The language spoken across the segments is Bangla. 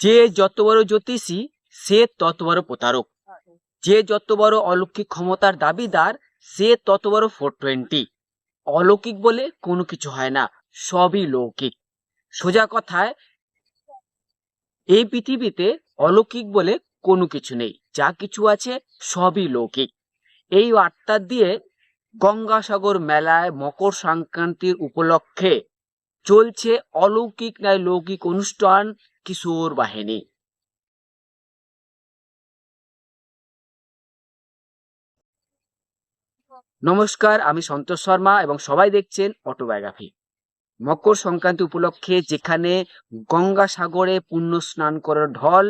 যে যত বড় জ্যোতিষী, সে তত বড় প্রতারক। যে যত বড় অলৌকিক ক্ষমতার দাবিদার, সে তত বড় ফোর টোয়েন্টি অলৌকিক বলে কোনো কিছু হয় না, সবই লৌকিক। সোজা কথায়, এই পৃথিবীতে অলৌকিক বলে কোনো কিছু নেই, যা কিছু আছে সবই লৌকিক। এই বার্তা দিয়ে গঙ্গাসাগর মেলায় মকর সংক্রান্তির উপলক্ষে চলছে অলৌকিক নয় লৌকিক অনুষ্ঠান কিশোর বাহিনী। নমস্কার, আমি সন্তোষ শর্মা এবং সবাই দেখছেন অটোবায়োগ্রাফি। মকর সংক্রান্তি উপলক্ষে যেখানে গঙ্গাসাগরে পুণ্য স্নান করার ঢল,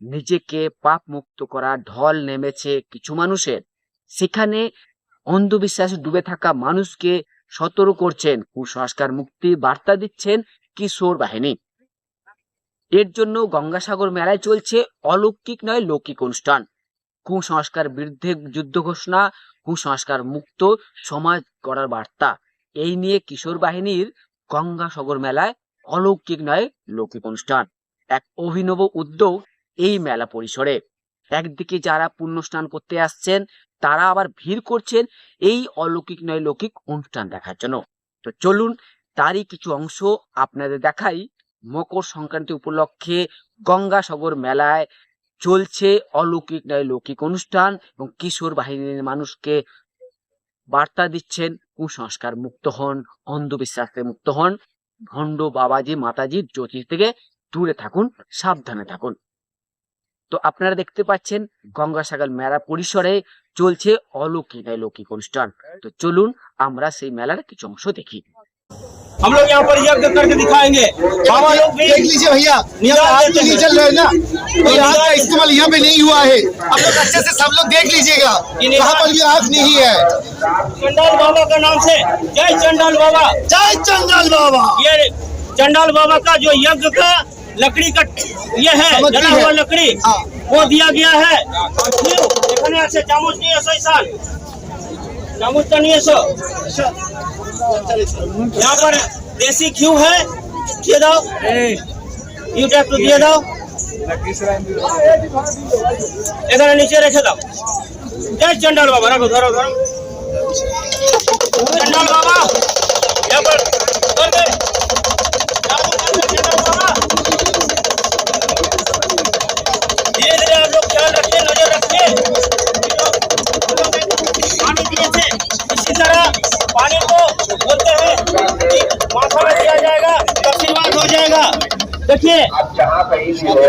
নিজেকে পাপ মুক্ত করা ঢল নেমেছে কিছু মানুষের। সেখানে অন্ধবিশ্বাসে ডুবে থাকা মানুষকে সতর্ক করছেন, কুসংস্কার মুক্তির বার্তা দিচ্ছেন কিশোর বাহিনী। এর জন্য গঙ্গাসাগর মেলায় চলছে অলৌকিক নয় লৌকিক অনুষ্ঠান। কুসংস্কার বিরুদ্ধে যুদ্ধ ঘোষণা, কুসংস্কার মুক্ত সমাজ গড়ার বার্তা। এই নিয়ে কিশোর বাহিনীর গঙ্গাসাগর মেলায় অলৌকিক নয় লৌকিক অনুষ্ঠান। এক অভিনব উদ্যোগ এই মেলা পরিসরে। একদিকে যারা পুণ্য স্নান করতে আসছেন, তারা আবার ভিড় করছেন এই অলৌকিক নয় লৌকিক অনুষ্ঠান দেখার জন্য। তো চলুন, তারই কিছু অংশ আপনাদের দেখাই। মকর সংক্রান্তি উপলক্ষে গঙ্গাসাগর মেলায় চলছে অলৌকিক নয় লৌকিক অনুষ্ঠান এবং কিশোর বাহিনীর মানুষকে বার্তা দিচ্ছেন, কুসংস্কার মুক্ত হন, অন্ধবিশ্বাস মুক্ত হন। ভণ্ড বাবাজি, মাতাজি জ্যোতিষ থেকে দূরে থাকুন, সাবধানে থাকুন। তো আপনারা দেখতে পাচ্ছেন গঙ্গাসাগর মেলা পরিসরে চলছে অলৌকিক নয় লৌকিক অনুষ্ঠান। তো চলুন, আমরা সেই মেলার কিছু অংশ দেখি। हम लोग यहाँ पर यज्ञ करके दिखाएँगे। बाबा लोग देख लीजिए भैया नहीं चल रहे ना। तो यहाँ का इस्तेमाल यहाँ पे नहीं हुआ है। अब लोग अच्छे से सब लोग देख लीजिएगा। यहाँ पर भी आग नहीं है। चंडाल बाबा का नाम से। जय चंडाल बाबा। जय चंडाल बाबा। ये चंडाल बाबा का जो यज्ञ का लकड़ी का ये है लकड़ी हाँ। वो दिया गया है। चामुच नहीं है सही साल जामुच तो नहीं है सो यहाँ पर देसी घी है দিয়ে দাও ইউটা একটু দিয়ে দাও এখানে নিচে রেখে দাও জয় চন্ডাল বাবা রাখো ধরো ধরো चंडाल बाबा यहाँ देखिए। आप जहाँ कहीं भी हो दो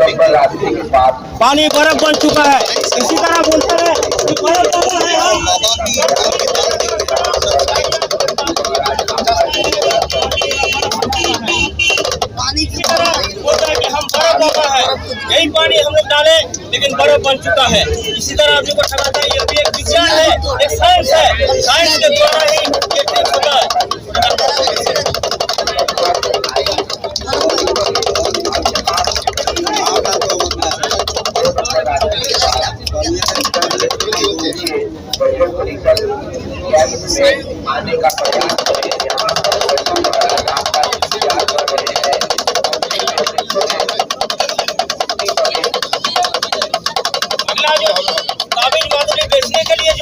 नंबर रास्ते के पास पानी बर्फ़ बन चुका है। इसी तरह बोलते हैं कि बर्फ़ बना है। इसी तरह बोलता है कि हम बर्फ़ बाबा है। यही पानी हम लोग डाले लेकिन बर्फ़ बन चुका है। इसी तरह आप लोग को समझता है ये भी एक विज्ञान है एक साइंस है। साइंस के द्वारा ही ये ठीक होगा। बच्चों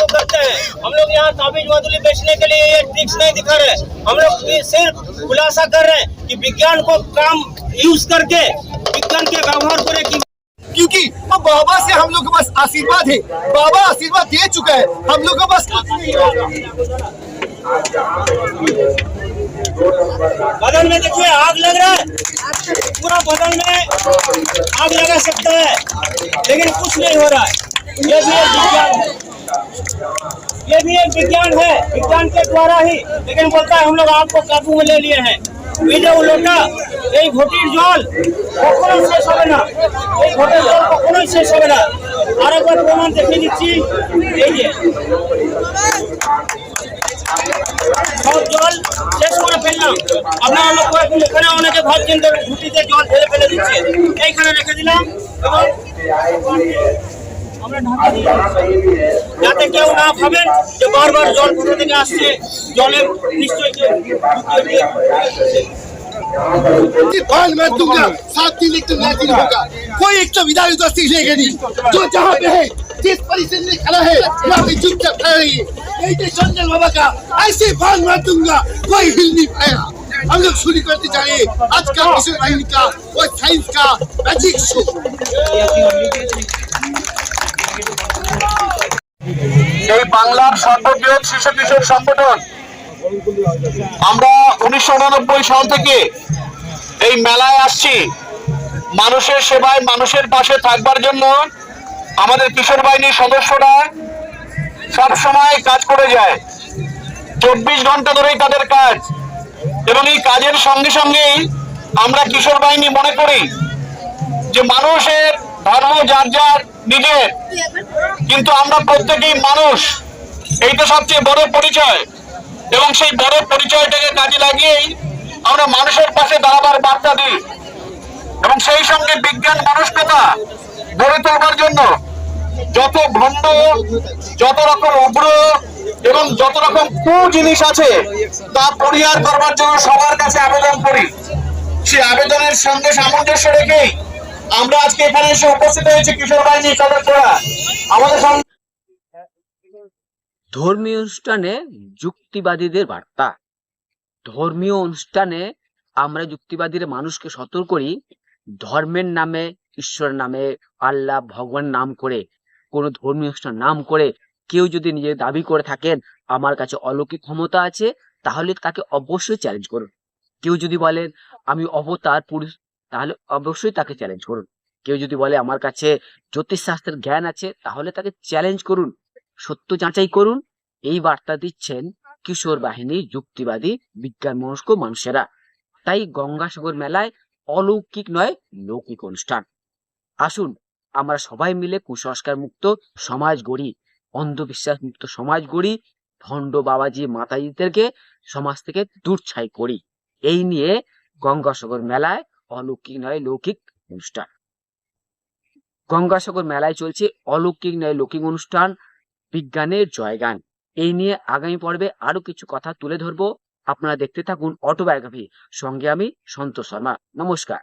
करते हैं, हम लोग यहाँ ताबीज मादुली बेचने के लिए ये ट्रिक्स नहीं दिखा रहे हम लोग सिर्फ़ खुलासा कर रहे हैं कि विज्ञान को काम यूज़ करके, विज्ञान के व्यवहार करे कि क्योंकि अब बाबा से हम लोग के पास आशीर्वाद है। बाबा आशीर्वाद दे चुका है। हम लोग के पास कुछ नहीं बदन में देखिए, आग लग रहा है। पूरा बदन में आग लगा सकता है, लेकिन कुछ नहीं हो रहा है। ये भी एक विज्ञान है। ये भी एक विज्ञान है। विज्ञान के द्वारा ही, लेकिन बोलता है, हम लोग आपको को काबू में ले लिए हैं। विजय उलोटा এই ঘটির জল কখনোই শেষ হবে না। এই ঘটির জল কখনোই শেষ হবে না। আরেকবার প্রমাণ দেখিয়ে দিচ্ছি। এই যে, সব জল শেষ করে ফেললাম। আপনারা লক্ষ্য রাখুন, এখানে অনেকে ভাবছেন ঘুটিতে জল ঢেলে ফেলে দিচ্ছে। এইখানে রেখে দিলাম। যাতে কেউ না ভাবেন যে বারবার জল কোথা থেকে আসছে, জলে নিশ্চয়ই কেউ ঢুকিয়ে দিয়ে कि बाल मैं दूंगा सात दिन एक दिन दिन होगा कोई एक तो विधायक उधर सीख लेगा नहीं जो जहाँ पे है जिस परिस्थिति में खड़ा है वहाँ पे चुपचाप खड़ा रहिए यही तो चंदन बाबा का ऐसे बाल मैं दूंगा कोई हिल नहीं पाएगा हम लोग शुरू करते जा रहे हैं आज का किशोर वाहिनी का और साइंस का मैजिक शो এই বাংলার সর্ববৃহৎ শিশু কিশোর সংগঠন আমরা উনিশশো উননব্বই সাল থেকে এই মেলায় আসছি। মানুষের সেবায়, মানুষের পাশে থাকবার জন্য আমাদের কিশোর বাহিনীর সদস্যরা সব সময় কাজ করে যায়। চব্বিশ ঘণ্টা ধরেই তাদের কাজ। এবং এই কাজের সঙ্গে সঙ্গেই আমরা কিশোর বাহিনী মনে করি যে মানুষের ধর্ম যার যার নিজের। কিন্তু আমরা প্রত্যেকেই মানুষ। এইটা সবচেয়ে বড় পরিচয়। এবং সেই বড় পরিচয়টাকে কাজে লাগিয়েই আমরা মানুষের পাশে দাঁড়াবার বার্তা দিই। এবং সেই সঙ্গে বিজ্ঞান মনস্কতা গড়ে তোলবার জন্য যত ভণ্ড, যত রকম উগ্র এবং যত রকম কু জিনিস আছে, তা পরিহার করবার জন্য সবার কাছে আবেদন করি। সেই আবেদনের সঙ্গে সামঞ্জস্য রেখেই আমরা আজকে এখানে এসে উপস্থিত হয়েছি কিশোর বাহিনী সদস্যরা আমাদের সঙ্গে ধর্মীয় অনুষ্ঠানে যুক্তিবাদীদের বার্তা। ধর্মীয় অনুষ্ঠানে আমরা যুক্তিবাদীর মানুষকে সতর্ক করি, ধর্মের নামে, ঈশ্বরের নামে, আল্লাহ, ভগবান নাম করে, কোনো ধর্মীয় অনুষ্ঠান নাম করে কেউ যদি নিজের দাবি করে থাকেন, আমার কাছে অলৌকিক ক্ষমতা আছে, তাহলে তাকে অবশ্যই চ্যালেঞ্জ করুন। কেউ যদি বলেন আমি অবতার পুরুষ, তাহলে অবশ্যই তাকে চ্যালেঞ্জ করুন। কেউ যদি বলে, আমার কাছে জ্যোতিষশাস্ত্রের জ্ঞান আছে, তাহলে তাকে চ্যালেঞ্জ করুন। সত্য যাচাই করুন। এই বার্তা দিচ্ছেন কিশোর বাহিনী যুক্তিবাদী বিজ্ঞান মনস্ক মানুষেরা। তাই গঙ্গাসাগর মেলায় অলৌকিক নয়, লৌকিক অনুষ্ঠান। আসুন, আমরা সবাই মিলে কুসংস্কার মুক্ত সমাজ গড়ি অন্ধবিশ্বাস মুক্ত সমাজ গড়ি, ভণ্ড বাবাজি, মাতাজিদেরকে সমাজ থেকে দূরছাই করি। এই নিয়ে গঙ্গাসাগর মেলায় অলৌকিক নয়, লৌকিক অনুষ্ঠান। গঙ্গাসাগর মেলায় চলছে অলৌকিক নয়, লৌকিক অনুষ্ঠান। বিজ্ঞানের জয়গান। এই নিয়ে আগামী পর্বে আরও কিছু কথা তুলে ধরবো। আপনারা দেখতে থাকুন অটোবায়োগ্রাফি। সঙ্গে আমি সন্তোষ শর্মা। নমস্কার।